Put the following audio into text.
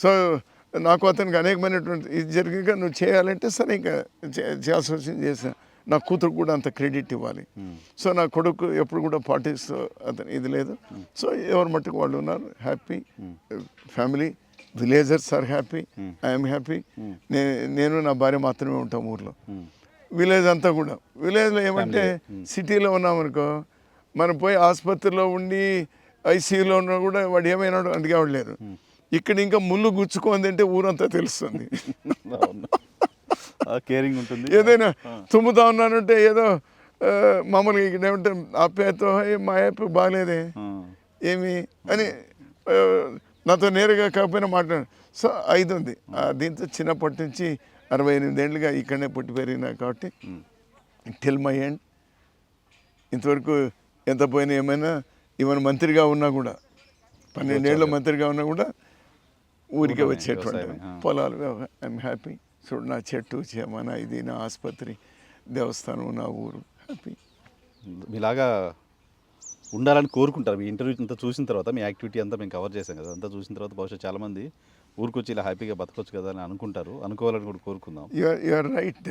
So నాకు అతనికి అనేకమైనటువంటి ఇది జరిగాక నువ్వు చేయాలంటే సరే ఇంకా చేయాల్సి వచ్చింది చేసా. నా కూతురు కూడా అంత క్రెడిట్ ఇవ్వాలి. సో నా కొడుకు ఎప్పుడు కూడా పార్టీస్ అతను ఇది లేదు. సో ఎవరి మట్టుకు వాళ్ళు ఉన్నారు happy. Family villagers are happy. I'm happy. నేను నా భార్య మాత్రమే ఉంటాం ఊర్లో. విలేజ్ అంతా కూడా. విలేజ్లో ఏమంటే సిటీలో ఉన్నామనుకో మనం పోయి ఆసుపత్రిలో ఉండి ఐసీయూలో ఉన్నా కూడా వాడు ఏమైనాడు అడిగేవాడు లేరు. ఇక్కడ ఇంకా ముళ్ళు గుచ్చుకోంది అంటే ఊరంతా తెలుస్తుంది. కేరింగ్ ఉంటుంది. ఏదైనా తుమ్ముతా ఉన్నానంటే ఏదో మామూలుగా ఇక్కడ ఏమంటే ఆప్యాయతో "ఏ, మా యాప్ బాగాలేదే. ఏమి? అని నాతో నేరుగా కాకపోయినా మాట్లాడు. సో ఐదు ఉంది దీంతో చిన్నప్పటి నుంచి అరవై ఎనిమిది ఏళ్ళుగా ఇక్కడనే పుట్టి పెరిగినా కాబట్టి టిల్ మై ఎండ్ ఇంతవరకు ఎంత పోయినా ఏమైనా ఈవెన్ మంత్రిగా ఉన్నా కూడా పన్నెండేళ్ళ మంత్రిగా ఉన్నా కూడా ఊరికే వచ్చేటువంటి. పొలాలు ఐఎమ్ హ్యాపీ చూడు నా చెట్టు చేమన ఇది నా ఆసుపత్రి దేవస్థానం నా ఊరు హ్యాపీ మీలాగా ఉండాలని కోరుకుంటారు. మీ ఇంటర్వ్యూ అంతా చూసిన తర్వాత మీ యాక్టివిటీ అంతా మేము కవర్ చేసాం కదా. అంతా చూసిన తర్వాత బహుశా చాలామంది ఊరికొచ్చి ఇలా హ్యాపీగా బతకొచ్చు కదా అని అనుకుంటారు. అనుకోవాలని కూడా కోరుకుందాం. You are right